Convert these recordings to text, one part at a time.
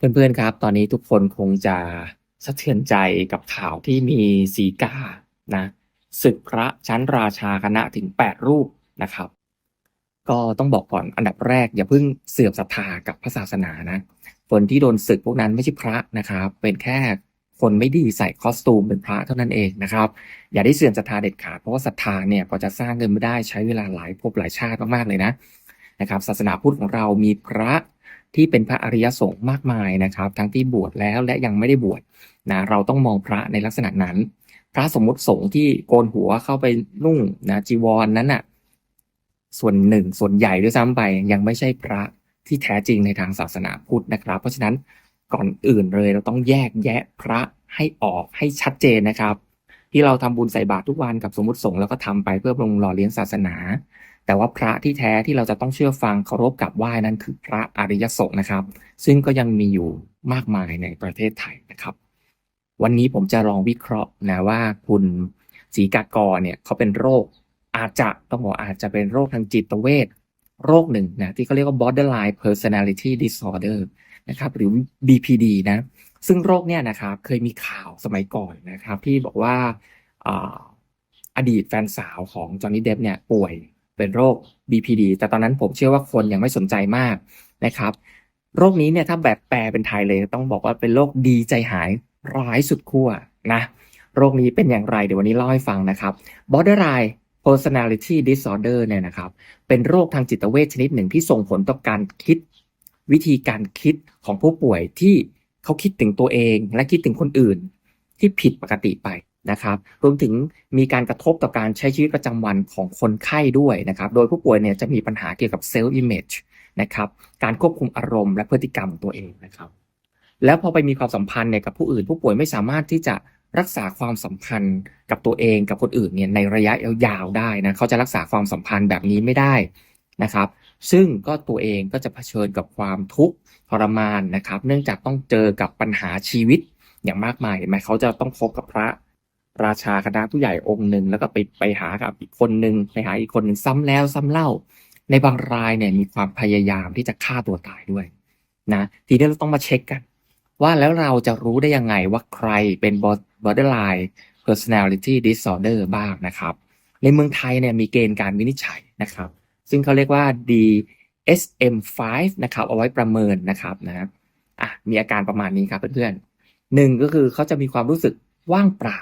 เพื่อนๆ ครับ ตอนนี้ทุกคนคงจะสะเทือนใจกับข่าวที่มีสีกา นะศึกพระชั้นราชาคณะถึง 8 รูปนะครับ ก็ต้องบอกก่อนอันดับแรก อย่าเพิ่งเสื่อมศรัทธากับพระศาสนานะ คนที่โดนศึกพวกนั้นไม่ใช่พระนะครับ เป็นแค่คนไม่ดีใส่คอสตูมเป็นพระเท่านั้นเองนะครับ อย่าได้เสื่อมศรัทธาเด็ดขาดเพราะว่าศรัทธาเนี่ยกว่าจะสร้างเงินไม่ได้ใช้เวลาหลายภพหลายชาติมากๆเลยนะนะครับศาสนาพุทธของเรามีพระ ที่เป็นพระอริยสงฆ์มากมายนะครับ ทั้งที่บวชแล้วและยังไม่ได้บวชนะเราต้องมองพระในลักษณะนั้น พระสมมติสงฆ์ที่โกนหัวเข้าไปนุ่งนะจีวรนนั้นน่ะส่วนหนึ่งส่วนใหญ่ด้วยซ้ำไปยังไม่ใช่พระที่แท้จริงในทางศาสนาพุทธนะครับ เพราะฉะนั้นก่อนอื่นเลยเราต้องแยกแยะพระให้ออกให้ชัดเจนนะครับ ที่เราทำบุญใส่บาตรทุกวันกับสมมติสงฆ์แล้วก็ทำไปเพื่อบำรุงหล่อเลี้ยงศาสนา แต่ว่าพระที่แท้ที่เราจะต้องเชื่อฟังเคารพกราบไหว้นั้นคือพระอริยสงฆ์นะครับ ซึ่งก็ยังมีอยู่มากมายในประเทศไทยนะครับ วันนี้ผมจะลองวิเคราะห์นะว่าคุณศรีกากรเนี่ยเขาเป็นโรคอาจจะต้องบอกอาจจะเป็นโรคทางจิตเวชโรคหนึ่งนะที่เขาเรียกว่า borderline personality disorder นะครับหรือ BPD นะซึ่งโรคเนี่ยนะครับเคยมีข่าวสมัยก่อนนะครับ ที่บอกว่าอาอดีตแฟนสาวของจอห์นนี่เดฟเนี่ยป่วย เป็นโรค BPD แต่ตอนนั้นผมเชื่อว่าคนยังไม่สนใจมากนะครับ โรคนี้เนี่ยถ้าแบบแปลเป็นไทยเลยต้องบอกว่าเป็นโรคดีใจหายร้ายสุดขั้วนะโรคนี้เป็นอย่างไรเดี๋ยววันนี้เล่าให้ฟังนะครับ borderline personality disorder เนี่ยนะครับ เป็นโรคทางจิตเวชชนิดหนึ่งที่ส่งผลต่อการคิด วิธีการคิดของผู้ป่วยที่เขาคิดถึงตัวเองและคิดถึงคนอื่นที่ผิดปกติไป นะครับรวมถึงมีการกระทบต่อการใช้ชีวิตประจำวันของคนไข้ด้วยนะครับ โดยผู้ป่วยเนี่ยจะมีปัญหาเกี่ยวกับ self image นะครับ การควบคุมอารมณ์และพฤติกรรมของตัวเองนะครับ แล้วพอไปมีความสัมพันธ์เนี่ยกับผู้อื่น ผู้ป่วยไม่สามารถที่จะรักษาความสัมพันธ์กับตัวเองกับคนอื่นเนี่ยในระยะยาวๆได้นะเขาจะรักษาความสัมพันธ์แบบนี้ไม่ได้นะครับ ซึ่งก็ตัวเองก็จะเผชิญกับความทุกข์ทรมานนะครับ เนื่องจากต้องเจอกับปัญหาชีวิตอย่างมากมายเห็นไหมเขาจะต้องพบกับพระ ราชาคณะผู้ใหญ่องค์หนึ่งแล้วก็ไปไปหากับอีกคนหนึ่งไปหาอีกคนหนึ่งซ้ำแล้วซ้ำเล่า ในบางรายเนี่ยมีความพยายามที่จะฆ่าตัวตายด้วยนะทีนี้เราต้องมาเช็คกัน ว่าแล้วเราจะรู้ได้ยังไงว่าใครเป็น borderline personality disorder บ้างนะครับ ในเมืองไทยเนี่ยมีเกณฑ์การวินิจฉัยนะครับ ซึ่งเขาเรียกว่า DSM-5 นะครับ เอาไว้ประเมินนะครับนะอะมีอาการประมาณนี้ครับเพื่อนๆหนึ่งก็คือเขาจะมีความรู้สึกว่างเปล่า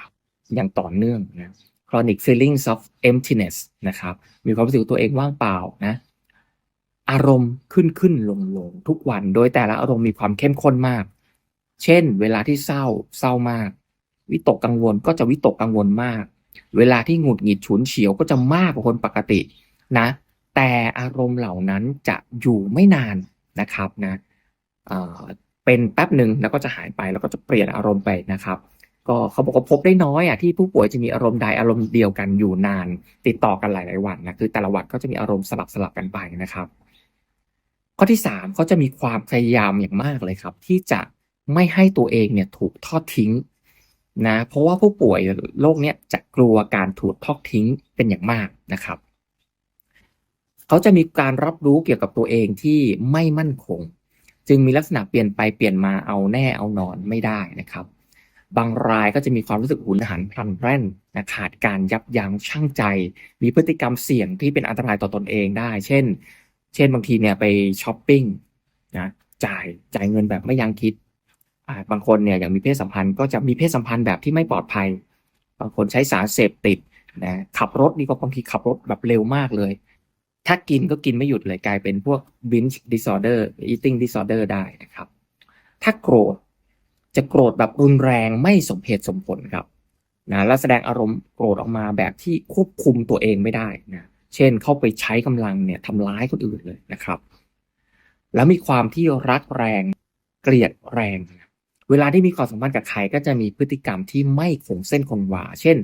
อย่างต่อเนื่องนะ chronic feelings of emptiness นะครับ มีความรู้สึกตัวเองว่างเปล่านะ อารมณ์ขึ้นขึ้นลงลงทุกวัน โดยแต่ละอารมณ์มีความเข้มข้นมาก เช่น เวลาที่เศร้าเศร้ามาก วิตกกังวลก็จะวิตกกังวลมาก เวลาที่หงุดหงิดฉุนเฉียวก็จะมากกว่าคนปกตินะ แต่อารมณ์เหล่านั้นจะอยู่ไม่นานนะครับนะเเป็นแป๊บหนึ่งแล้วก็จะหายไปแล้วก็จะเปลี่ยนอารมณ์ไปนะครับ ก็เขาบอกว่าพบได้น้อยอะที่ผู้ป่วยจะมีอารมณ์ใดอารมณ์เดียวกันอยู่นาน ติดต่อกันหลาย ๆ วันนะคือแต่ละวันก็จะมีอารมณ์สลับสลับกันไปนะครับ ข้อที่สามเขาจะมีความพยายามอย่างมากเลยครับ ที่จะไม่ให้ตัวเองเนี่ยถูกทอดทิ้งนะเพราะว่าผู้ป่วยโรคเนี้ยจะกลัวการถูกทอดทิ้งเป็นอย่างมากนะครับเขาจะมีการรับรู้เกี่ยวกับตัวเองที่ไม่มั่นคง จึงมีลักษณะเปลี่ยนไปเปลี่ยนมาเอาแน่เอานอนไม่ได้นะครับ บางรายก็จะมีความรู้สึกหุนหันพลันแร่นนะขาดการยับยั้งชั่งใจ มีพฤติกรรมเสี่ยงที่เป็นอันตรายต่อตอนเองได้ เช่น เช่นบางทีเนี่ยไปช้อปปิ้งนะจ่ายจ่ายเงินแบบไม่ยั้งคิดบางคนเนี่ยอย่างมีเพศสัมพันธ์ก็จะมีเพศสัมพันธ์แบบที่ไม่ปลอดภัย บางคนใช้สารเสพติดนะขับรถนี่ก็บางทีขับรถแบบเร็วมากเลย ถ้ากินก็กินไม่หยุดเลยกลายเป็นพวก binge disorder eating disorder ได้นะครับ ถ้าโกรธ จะโกรธแบบรุนแรงไม่สมเหตุสมผลครับนะและแสดงอารมณ์โกรธออกมาแบบที่ควบคุมตัวเองไม่ได้นะเช่นเข้าไปใช้กำลังเนี่ยทำร้ายคนอื่นเลยนะครับ แล้วมีความที่รักแรงเกลียดแรง เวลาที่มีความสัมพันธ์กับใครก็จะมีพฤติกรรมที่ไม่คงเส้นคงวา เช่น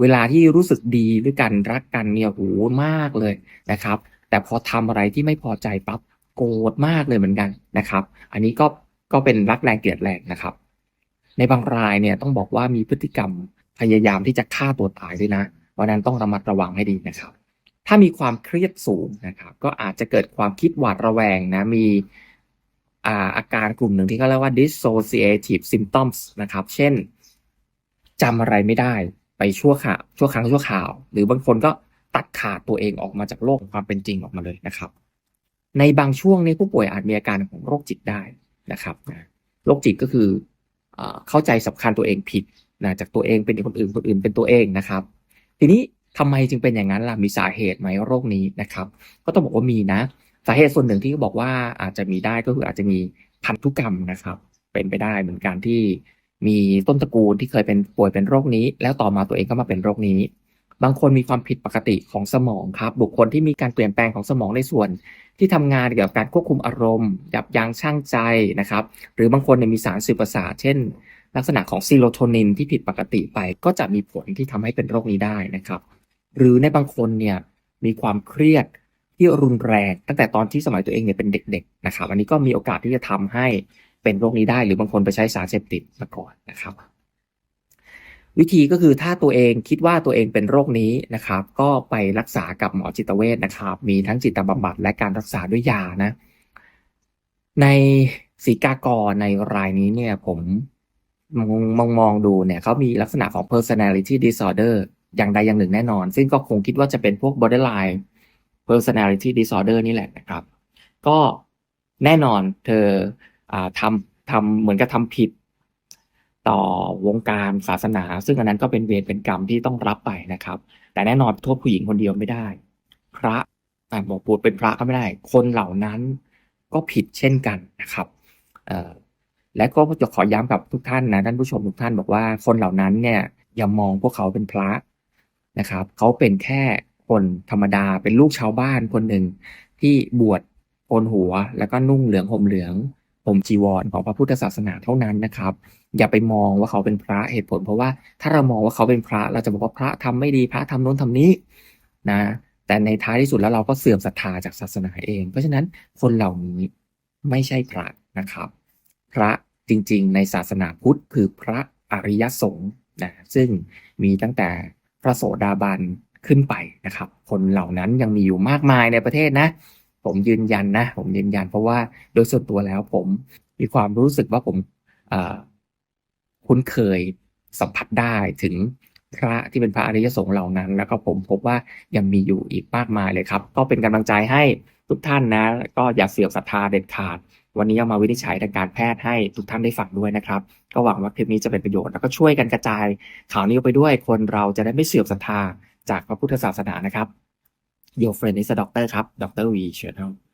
เวลาที่รู้สึกดีด้วยกันรักกันเนี่ยโหมากเลยนะครับ แต่พอทำอะไรที่ไม่พอใจปั๊บโกรธมากเลยเหมือนกันนะครับ อันนี้ก็ก็เป็นรักแรงเกลียดแรงนะครับ ในบางรายเนี่ยต้องบอกว่ามีพฤติกรรมพยายามที่จะฆ่าตัวตายด้วยนะ เพราะนั้นต้องระมัดระวังให้ดีนะครับ ถ้ามีความเครียดสูงนะครับก็อาจจะเกิดความคิดหวาดระแวงนะมีอาอาการกลุ่มหนึ่งที่เขาเรียกว่า dissociative symptoms นะครับ เช่นจำอะไรไม่ได้ไปชั่วข่าวชั่วครั้งชั่วคราว หรือบางคนก็ตัดขาดตัวเองออกมาจากโลกของความเป็นจริงออกมาเลยนะครับ ในบางช่วงนี้ผู้ป่วยอาจมีอาการของโรคจิตได้นะครับโรคจิตก็คือ เข้าใจสำคัญตัวเองผิดนะจากตัวเองเป็นคนอื่นคนอื่นเป็นตัวเองนะครับ ทีนี้ทำไมจึงเป็นอย่างนั้นล่ะมีสาเหตุไหมโรคนี้นะครับ ก็ต้องบอกว่ามีนะสาเหตุส่วนหนึ่งที่เขาบอกว่าอาจจะมีได้ก็คืออาจจะมีพันธุกรรมนะครับ เป็นไปได้เหมือนกันที่มีต้นตระกูลที่เคยเป็นป่วยเป็นโรคนี้ แล้วต่อมาตัวเองก็มาเป็นโรคนี้ บางคนมีความผิดปกติของสมองครับ บุคคลที่มีการเปลี่ยนแปลงของสมองในส่วน ที่ทำงานเกี่ยวกับการควบคุมอารมณ์ ยับยั้งชั่งใจนะครับ หรือบางคนเนี่ยมีสารสื่อประสาทเช่น ลักษณะของซีโรโทนินที่ผิดปกติไป ก็จะมีผลที่ทำให้เป็นโรคนี้ได้นะครับ หรือในบางคนเนี่ยมีความเครียดที่รุนแรงตั้งแต่ตอนที่สมัยตัวเองเนี่ยเป็นเด็ก ๆ นะครับ อันนี้ก็มีโอกาสที่จะทำให้เป็นโรคนี้ได้ หรือบางคนไปใช้สารเสพติดมาก่อนนะครับ วิธีก็คือถ้าตัวเองคิดว่าตัวเองเป็นโรคนี้นะครับ ก็ไปรักษากับหมอจิตเวชนะครับ มีทั้งจิตบำบัดและการรักษาด้วยยานะ ในสีกากรในรายนี้เนี่ยผมมองมองดูเนี่ยเขามีลักษณะของ personality disorder อย่างใดอย่างหนึ่งแน่นอน ซึ่งก็คงคิดว่าจะเป็นพวก borderline personality disorder นี่แหละนะครับ ก็แน่นอนเธออทำทำเหมือนกับทำผิด ต่อวงการศาสนา ซึ่งอันนั้นก็เป็นเวรเป็นกรรมที่ต้องรับไปนะครับ แต่แน่นอนโทษผู้หญิงคนเดียวไม่ได้ พระอ่าบอกพูดเป็นพระก็ไม่ได้ คนเหล่านั้นก็ผิดเช่นกันนะครับและก็จะขอย้ำกับทุกท่านนะท่านผู้ชมทุกท่านบอกว่าคนเหล่านั้นเนี่ยอย่ามองพวกเขาเป็นพระนะครับ เขาเป็นแค่คนธรรมดาเป็นลูกชาวบ้านคนหนึ่งที่บวชโกนหัวแล้วก็นุ่งเหลืองห่มเหลือง ห่มจีวรของพระพุทธศาสนาเท่านั้นนะครับ อย่าไปมองว่าเขาเป็นพระเหตุผล เพราะว่าถ้าเรามองว่าเขาเป็นพระเราจะบอกว่าพระทำไม่ดีพระทำโน้นทำนี้นะแต่ในท้ายที่สุดแล้วเราก็เสื่อมศรัทธาจากศาสนาเอง เพราะฉะนั้นคนเหล่านี้ไม่ใช่พระนะครับ พระจริงๆ ในศาสนาพุทธคือพระอริยสงฆ์นะซึ่งมีตั้งแต่พระโสดาบันขึ้นไปนะครับ คนเหล่านั้นยังมีอยู่มากมายในประเทศนะ ผมยืนยันนะ ผมยืนยัน เพราะว่าโดยส่วนตัวแล้วผมมีความรู้สึกว่าผมคุ้นเคยสัมผัสได้ถึงพระที่เป็นพระอริยสงฆ์เหล่านั้น แล้วก็ผมพบว่ายังมีอยู่อีกมากมายเลยครับ ก็เป็นกำลังใจให้ทุกท่านนะ ก็อย่าเสื่อมศรัทธาเด็ดขาด วันนี้เอามาวินิจฉัยทางการแพทย์ให้ทุกท่านได้ฟังด้วยนะครับ ก็หวังว่าคลิปนี้จะเป็นประโยชน์แล้วก็ช่วยกันกระจายข่าวนี้ไปด้วยคนเราจะได้ไม่เสื่อมศรัทธาจากพระพุทธศาสนานะครับ Your friend is a doctor ครับ ดรวีเชิญครับ